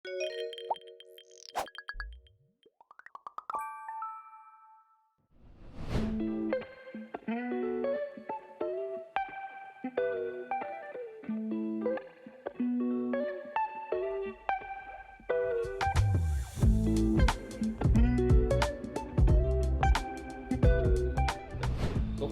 ทุก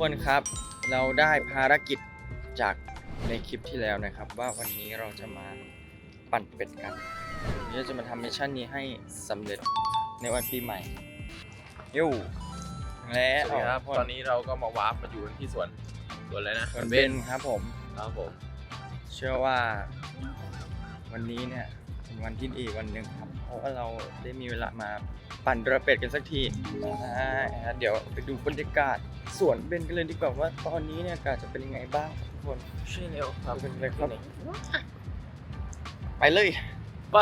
คนครับเราได้ภารกิจจากในคลิปที่แล้วนะครับ ว่าวันนี้เราจะมาปั่นเป็ดกัน วันนี้เราจะมาทำมิชชั่นนี้ให้สำเร็จในวันปีใหม่ยูและสวัสดีครับ ตอนนี้เราก็มาวาร์ปมาอยู่กันที่สวนสวนอะไรนะสวนเบนครับผมครับผม เชื่อว่า วันนี้เนี่ยเป็นวันที่ดีวันหนึ่งครับ เพราะว่าเราได้มีเวลามาปั่นเรือเป็ดกันสักทีอ่าเดี๋ยวไปดูบรรยากาศสวนเบนกันเลยดีกว่าว่าตอนนี้เนี่ยอากาศจะเป็นยังไงบ้างครับทุกคนใช่แล้วครับเป็นไรครับไปเลย ไป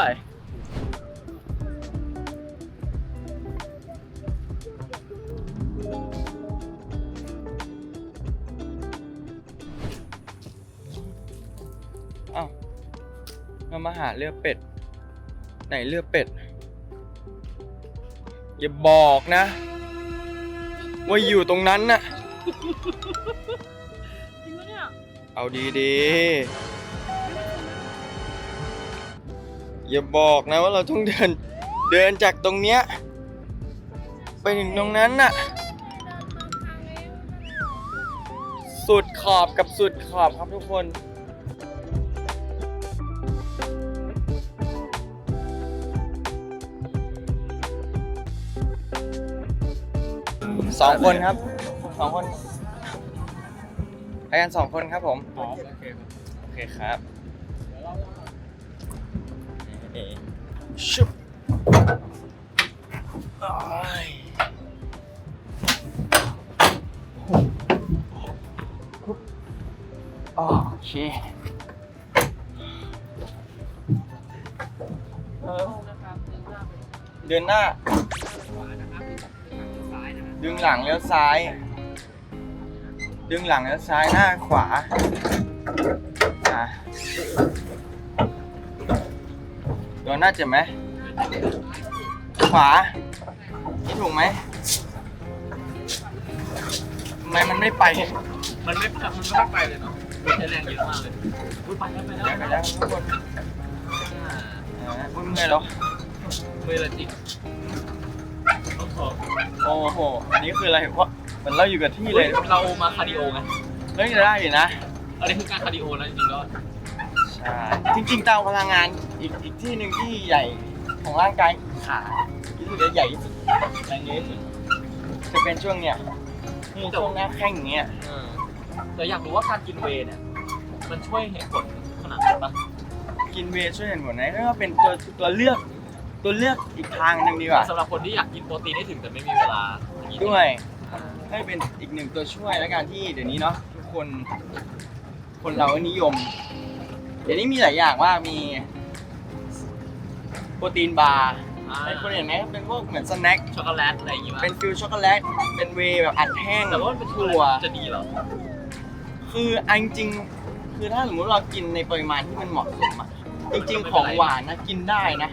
อ้าวเรามาหาเรือเป็ด ไหนเรือเป็ด อย่าบอกนะ ว่าอยู่ตรงนั้นน่ะ จริงปะเนี่ย เอาดีๆ อย่าบอกนะว่าเราต้องเดินเดินจากตรงเนี้ยไปถึงตรงนั้นน่ะ สุดขอบกับสุดขอบครับทุกคนสองคนครับสองคนไปกันสองคนครับผมโอเค โอเคครับ ชุบโอเคเออเดินหน้า ดึงหลังเลี้ยวซ้าย ดึงหลังเลี้ยวซ้ายหน้าขวาอะ โดนหน้าเจ็บไหม ขวานี่ถูกไหมทำไมมันไม่ไป มันไม่มันไม่ไปเลยเนาะมันใช้แรงเยอะมากเลยอุ้ยไปแล้วไปแล้วเดี๋ยวไปแล้วทุกคนอ่าอุ้ยเมื่อยแล้วเมื่อไรจริงโอ้โหโอ้โห อันนี้คืออะไรวะเหมือนเราอยู่กับที่เลยเรามาคาร์ดิโอไงเฮ้ยได้อยู่นะ อันนี้คือการคาร์ดิโอแล้วจริงๆก็ใช่ จริงๆเตาพลังงาน อีกอีกที่หนึ่งที่ใหญ่ของร่างกายขาที่สุดจะใหญ่ที่สุดแรงเยอะที่สุดจะเป็นช่วงเนี้ยนี่ช่วงหน้าแข้งอย่างเงี้ยเออแต่อยากรู้ว่าการกินเวย์เนี่ยมันช่วยเห็นผลขนาดนั้นปะกินเวย์ช่วยเห็นผลไหมก็เป็นตัวตัวเลือกตัวเลือกอีกทางหนึ่งดีกว่าสำหรับคนที่อยากกินโปรตีนให้ถึงแต่ไม่มีเวลาอย่างนี้ด้วยให้เป็นอีกหนึ่งตัวช่วยแล้วกันที่เดี๋ยวนี้เนาะทุกคน คนเราก็นิยม เดี๋ยวนี้มีหลายอย่างว่ามี โปรตีนบาร์อ่าหลายคนเห็นไหมเป็นพวกเหมือนสแน็ค ช็อกโกแลตอะไรอย่างงี้มั้ยเป็นฟิลช็อกโกแลต เป็นเวย์แบบอัดแห้งแต่ว่ามันเป็นถั่ถั่วจะดีเหรอ คืออันจริงๆคือถ้าสมมติเรากินในปริมาณที่มันเหมาะสมอะจริงๆของหวานนะกินได้นะ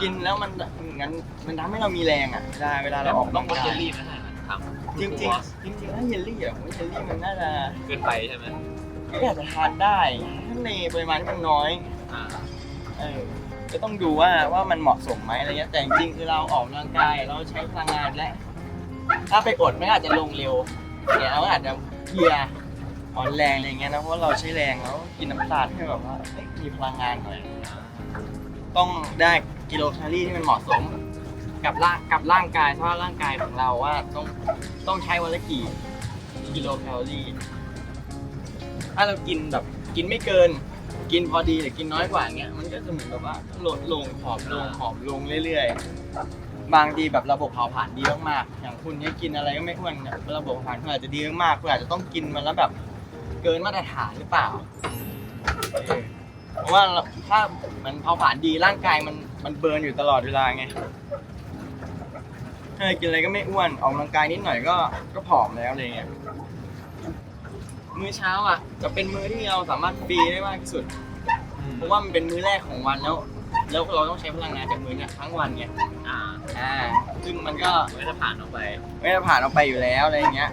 กินแล้วมันงั้นมันทำให้เรามีแรงอะได้เวลาแล้เราวออกต้องงดกำลังเยกายลลี่นะฮะทำจริงจริงๆจริงๆถ้าเยลลี่อะผมว่าเยลลี่มันน่าจะเกินไปใช่ไหมก็อาจจะทานได้ถ้าในปริมาณที่มันน้อย อ่า เออ ก็ต้องดูว่าว่ามันเหมาะสมไหมอะไรเงี้ยแต่จริงๆคือเราออกกำลังกายเราใช้พลังงานและ ถ้าไปอดมันก็อาจจะลงเร็วเดี๋ยเราก็อาจจะเพลียอ่อนแรงอะไรเงี้ยนะเพราะเราใช้แรงแล้วกินน้ำตาลให้แบบว่าเอ้ยมีพลังงานหน่อยต้องได้กิโลแคลอรี่ที่มันเหมาะสม กับร่างกับร่างกายสภาพร่างกายของเราว่าต้องต้องใช้วันละกี่กิโลแคลอรี่ ถ้าเรากินแบบกินไม่เกิน กินพอดีหรือกินน้อยกว่าเงี้ยมันก็จะเหมือนแบบว่าลดลงผอมลงผอมลงเรื่อยๆ บางทีแบบระบบเผาผลาญดีมากๆอย่างคุณเนี่ยกินอะไรก็ไม่อ้วนเนี่ยระบบเผาผลาญคุณอาจจะดีมากๆคุณอาจจะต้องกินมันแล้วแบบเกินมาตรฐานหรือเปล่าเพราะว่าถ้ามันเผาผลาญดีร่างกายมันมันเบิร์นอยู่ตลอดเวลาไงถ้ากินอะไรก็ไม่อ้วนออกกำลังกายนิดหน่อยก็ก็ผอมแล้วอะไรเงี้ย มื้อเช้าอะ จะเป็นมื้อที่เราสามารถฟรีได้มากที่สุด เพราะว่ามันเป็นมื้อแรกของวันแล้ว แล้วเราต้องใช้พลังงานจากมือเนี่ยทั้งวันไงอ่าอ่าซึ่งมันก็มันก็จะผ่านออกไป ไม่ได้ผ่านออกไปอยู่แล้วอะไรอย่างเงี้ย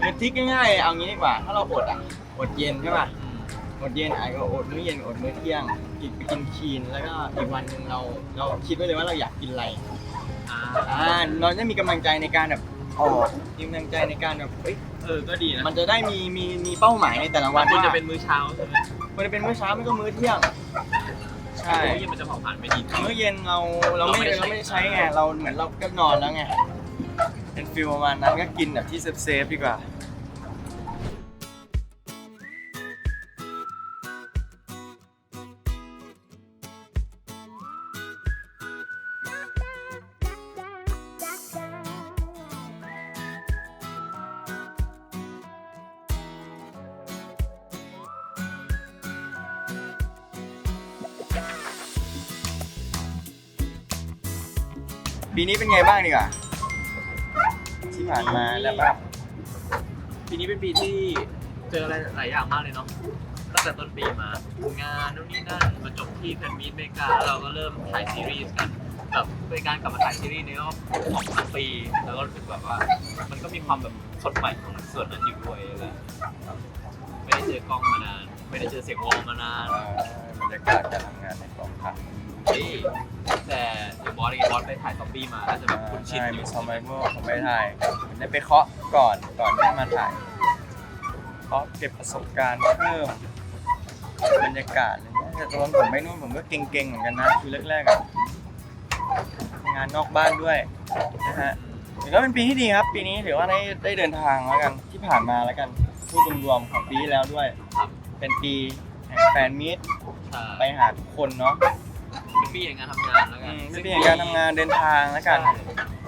คือทริกง่ายๆเอางี้ดีกว่า ถ้าเราอดอะอดเย็นใช่ป่ะอดเย็นอาจจะอดมื้อเย็นอดมื้อเที่ยงกินไปกินคีนแล้วก็อีกวันหนึ่งเรา เราคิดไว้เลยว่าเราอยากกินอะไรอ่าอ่าเราจะมีกำลังใจในการแบบออกมีกำลังใจในการแบบเอ้ย เออ ก็ดีนะ มันจะได้มีมีมีเป้าหมายในแต่ละวันมันว่าจะเป็นมื้อเช้าใช่ไหมมันจะเป็นมื้อเช้าไม่ก็มื้อเที่ยง ใช่มื้อเย็นมันจะเผาผ่านไม่ดี มื้อเย็นเราเราไม่เราไม่ได้เราไม่ได้ใช้ ใช้ไงเราเหมือนเราก็นอนแล้วไงเป็นฟิลประมาณนั้นก็กินแบบที่เซฟเซฟๆดีกว่า ปีนี้เป็นไงบ้างดีกว่าที่ผ่านมาแล้วแบบปีนี้เป็นปีที่เจออะไรหลายอย่างมากเลยเนาะตั้งแต่ต้นปีมางานนู่นนี่นั่นมาจบที่แฟนมีตอเมริกาแล้วเราก็เริ่มถ่ายซีรีส์กันแบบเป็นการกลับมาถ่ายซีรีส์ในรอบสองสามปี แล้วก็รู้สึกแบบว่า มันก็มีความแบบสดใหม่ของส่วนนั้นอยู่ด้วยแล้วไม่ได้เจอกล้องมานาน ไม่ได้เจอเสียงวอลมานานเอ่อบรรยากาศการทำงานในกองถ่ายที่แต่ เดี๋ยวบอสเองบอสไปถ่ายซอมบี้มาก็จะแบบคุ้นชินใช่อมียู่ ซอมไบเวอร์ผมไปถ่ายได้ไปเคาะก่อนก่อนที่มาถ่ายเคาะเก็บประสบการณ์เพิ่มบรรยากาศอะไรเงี้ยแต่ตอนผมไปนู่นผมก็เก่งๆเหมือนกันนะคือแรกๆอะงานนอกบ้านด้วยนะฮะถือว่าเป็นปีที่ดีครับ ปีนี้ถือว่าได้ได้เดินทางแล้วกันที่ผ่านมาแล้วกันพูดรวมๆของปีที่แล้วด้วย ครับ เป็นปีแห่งแฟนมิตใช่ ไปหาทุกคนเนาะเป็นปีแห่งการทำงานแล้วอืกันมเป็นปีแห่งการทำงานเดินทางแล้วกันใช่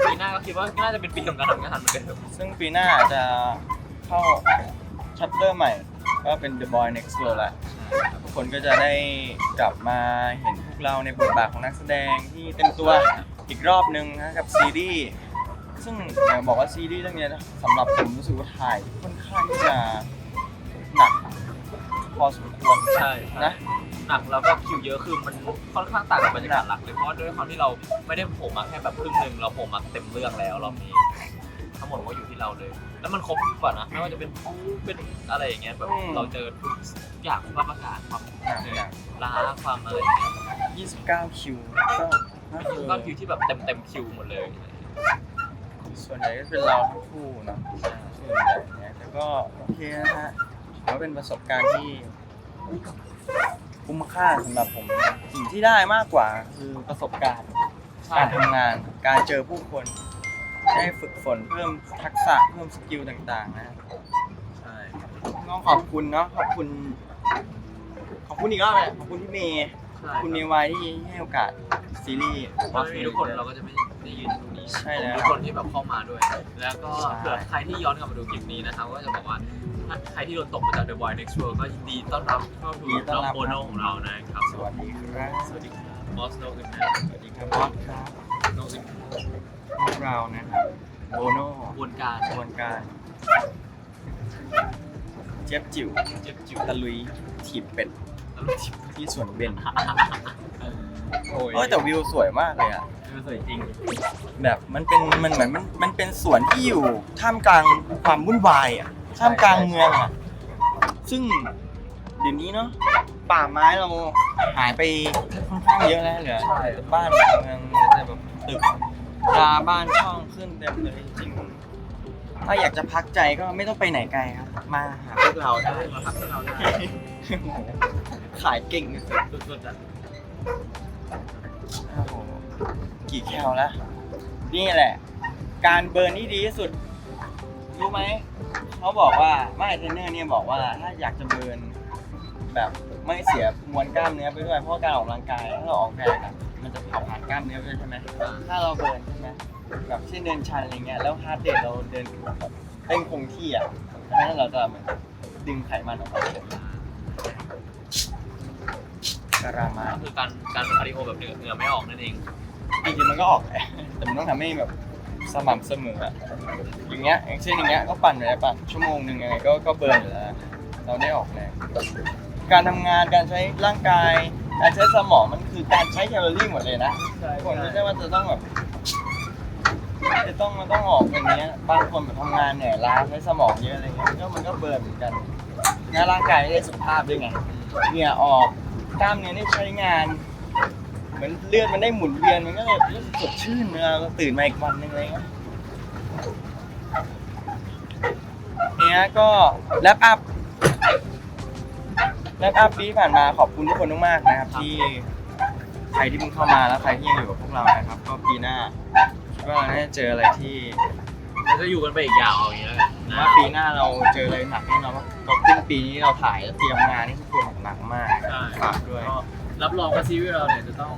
ปีหน้าก็คิดว่าน่าจะเป็นปีของการทำงานเหมือนกันซึ่งปีหน้าจะเข้าชัปเตอร์ใหม่ ก็เป็น The Boy Next Door ละทุกคนก็จะได้กลับมาเห็นพวกเราในบทบาทของนักแสดงที่เต็มตัวอีกรอบหนึ่งนะกับซีรีส์ซึ่งอยากบอกว่าซีรีส์เรื่องเนี้ยสำหรับผมรู้สึกว่าถ่ายค่อนข้างที่จะหนักพอสมควรใช่ นะ หนักแล้วก็คิวเยอะคือมันค่อนข้างต่างกับบรรยากาศหลักเลยเพราะด้วยความที่เราไม่ได้โผล่มาแค่แบบครึ่งหนึ่งเราโผล่มาเต็มเรื่องแล้วรอบนี้ ทั้งหมดก็อยู่ที่เราเลย แล้วมันครบกว่านะไม่ว่าจะเป็นเป็นอะไรอย่างเงี้ยแบบเราเจอทุกอย่างสภาพอากาศความหนักเหนื่หอนัยกล้าความอะไรอย่างเงี้ย29 คิวก็ก็คือก็คิวที่แบบเต็มเต็มคิวหมดเลย ส่วนใหญ่ก็เป็นเราทั้งคู่เนาะส่วนใหญ่เนี่ยแต่ก็โอเคนะฮะถือว่าเป็นประสบการณ์ที่ คุ้มค่าสำหรับผม สิ่งที่ได้มากกว่าคือประสบการณ์ใช่การทำงาน การเจอผู้คน ได้ฝึกฝนเพิ่มทักษะเพิ่มสกิลต่างๆนะใช่ต้องขอบคุณเนาะขอบคุณ ขอบคุณอีกรอบเลยขอบคุณพี่เมย์ใช่คุณเนวายที่ให้โอกาสซีรีส์เพราะมีทุกคนเราก็จะไม่ได้ยืนตรงนี้ ใช่แล้ว ทุกคนที่แบบเข้ามาด้วย แล้วก็ใช่เผื่อใครที่ย้อนกลับมาดูคลิปนี้นะครับก็จะบอกว่าถ้าใครที่โดนตกมาจาก The Boy Next World ก็ยินดีต้อนรับเข้าสู่รอบโบโนของเรานะครับ สวัสดีครับ สวัสดีครับบอสโนอึนนะสวัสดีครับบอสครับโนอึนพวกเรานะครับโบโน่กระบวนการกระบวนการ เจี๊ยบจิ๋วเจ็บจิ๋วตะลุยถีบเป็ดตลกจิ๋วที่สวนเบนโอ้ยเออแต่วิวสวยมากเลยอะ มันสวยจริง แบบมันเป็นมันเหมือนมันมันเป็นสวนที่อยู่ท่ามกลางความวุ่นวายอะท่ามกลางเมืองอะซึ่งเดี๋ยวนี้เนาะป่าไม้เราหายไปค่อนข้างเยอะแล้วเหลือแต่บ้านเมืองเหลือแต่แบบตึกราบ้านช่องขึ้นเต็มเลยจริงถ้าอยากจะพักใจก็ไม่ต้องไปไหนไกลครับ มาหาพวกเราได้ได้มาพักให้เราได้ขายเก่งสุดสุดๆอะโอ้โห กี่แคลแล้วนี่แหละ การเบิร์นที่ดีที่สุด รู้ไหมเขาบอกว่าไม่เทรนเนอร์เนี่ยบอกว่าถ้าอยากจะเบิร์นแบบไม่เสียมวลกล้ามเนื้อไปด้วยเพราะการออกกำลังกายถ้าเราออกแรงอะมันจะเผาผลาญกล้ามเนื้อไปด้วยใช่ไหมถ้าเราเบิร์นใช่ไหมแบบเช่นเดินชันอะไรเงี้ยแล้วฮาร์ดเรทเราเดินแบบเต้นคงที่อะนั้นเราจะเหมือนดึงไขมันออกมาการามา ก็คือการการคาร์ดิโอแบบเหงื่อเหงื่อไม่ออกนั่นเอง จริงๆมันก็ออกแหละแต่มันต้องทำให้แบบสม่ำเสมออะอย่างเงี้ยอย่างเช่นอย่างเงี้ยก็ปั่นไปแล้วปั่นชั่วโมงหนึ่งยังไงก็ก็เบิร์นอยู่แล้ว เราได้ออกแรงการทำงานการใช้ร่างกาย การใช้สมองมันคือการใช้แคลอรี่หมดเลยนะคนไม่ใช่ว่าจะต้องแบบ จะต้องมันต้องออกอย่างเงี้ยบางคนแบบทำงานเหนื่อยล้าใช้สมองเยอะอะไรเงี้ยก็มันก็เบิร์นเหมือนกันงานร่างกายได้สุขภาพด้วยไงเหงื่อออกกล้ามเนื้อได้ใช้งาน มือนเลือดมันได้หมุนเวียนมันก็เลยรู้สึกสดชื่นเวลาเราตื่นมาอีกวันหนึงอะไรเงี้ยเนี้ยก็แลปอัพแลปอัพปีที่ผ่านมาขอบคุณทุกคนมากๆนะครับ ที่ใครที่เพิ่งเข้ามาแล้วใครที่ยังอยู่กับพวกเรานะครับ ก็ปีหน้าคิดว่าเราน่าจะเจออะไรที่ เราจะอยู่กันไปอีกยาวอย่างนี้แล้วกันนะว่าปีหน้าเราเจออะไรหนักแน่นอนว่าเราครึ่งปีนี้เราถ่ายแล้วเตรียมงานนี่ทุกคนหนักมากใช่ฝากด้วยก็ รับรองว่าซีรีส์เราเนี่ยจะต้อง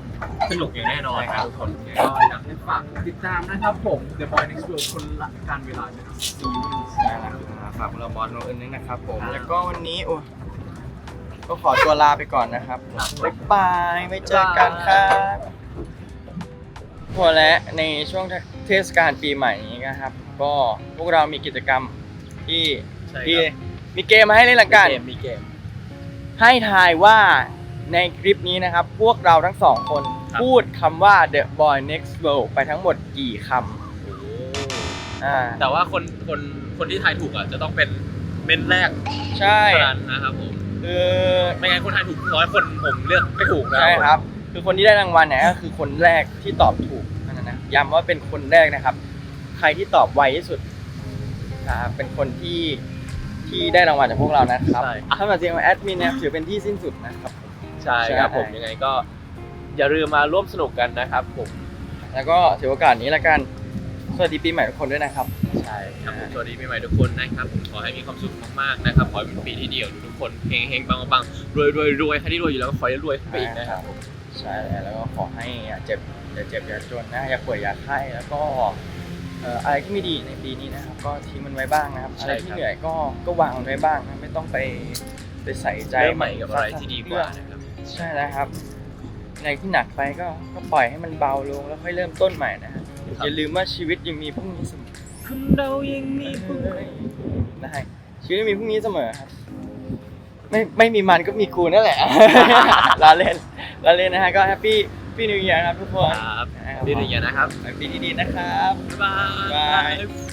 สนุกอย่างแน่นอนครับทุกคนก็อยากให้ฝากติดตามนะครับผม The Boy Next Door คนละการเวลานะครับซีรีส์น่ารักมากฝากพวกเราบอสโนอื่นนึงนะครับผม แล้วก็วันนี้โอ้ก็ขอตัวลาไปก่อนนะครับบ๊ายบายไว้เจอกันครับพอและในช่วงเทศกาลปีใหม่นี้นะครับ ก็พวกเรามีกิจกรรมที่ใช่คที่รับมีเกมมาให้เล่นละกันเกมมีเกม ให้ทายว่า ในคลิปนี้นะครับ พวกเราทั้งสองคนครับพูดคำว่า The Boy Next World ไปทั้งหมดกี่คำอ่าแต่ว่าคนคนคนที่ทายถูกอะจะต้องเป็นเมนแรกใช่เท่านั้นนะครับผมคือไม่งั้นคนทายถูกน้อยคนผมเลือกไม่ถูกนะใช่ครับ คือคนที่ได้รางวัลเนี่ยก็คือคนแรกที่ตอบถูกนั่นนะนะย้ำว่าเป็นคนแรกนะครับ ใครที่ตอบไวที่สุดนะครับเป็นคนที่ที่ได้รางวัลจากพวกเรานะครับใช่ ถ้ามาเจอแอดมินเนี่ยถือเป็นที่สิ้นสุดนะครับ ใช่ครับใช่ผมยังไงก็ อย่าลืมมาร่วมสนุกกันนะครับผมแล้วก็ถือโอกาสนี้ละกันสวัสดีปีใหม่ทุกคนด้วยนะครับ ใช่ครับผมสวัสดีปีใหม่ทุกคนนะครับผมขอให้มีความสุขมากๆนะครับขอให้เป็นปีที่เดียวทุกคนเฮงๆปังๆรวยรวยรวยใครที่รวยอยู่แล้วก็ขอให้รวยขึ้นไปอีกนะครับผมใช่แล้วก็ขอให้อย่าเจ็บอย่าเจ็บอย่าจนนะอย่าป่วยอย่าไข้แล้วก็เอ่ออะไรที่ไม่ดีในปีนี้นะครับก็ทิ้งมันไว้บ้างนะครับอะไรที่เหนื่อยก็ก็วางมันไว้บ้างนะไม่ต้องไปไปใส่ใจเริ่มใหม่กับอะไรที่ดีกว่านะครับ ใช่แล้วครับอะไรที่หนักไปก็ก็ปล่อยให้มันเบาลงแล้วค่อยเริ่มต้นใหม่นะฮะอย่าลืมว่าชีวิตยังมีพรุ่งนี้เสมอคุณเรายังมีพรุ่งนี้ได้ชีวิตยังมีพรุ่งนี้เสมอครับ ไม่ไม่มีมันก็มีกูนั่นแหละลาเล่นลาเล่นนะฮะก็แฮปปี้ปีนิวเยียร์ครับทุกคนครับดีๆนะครับปีดีๆนะครับบ๊ายบายบ๊ายบาย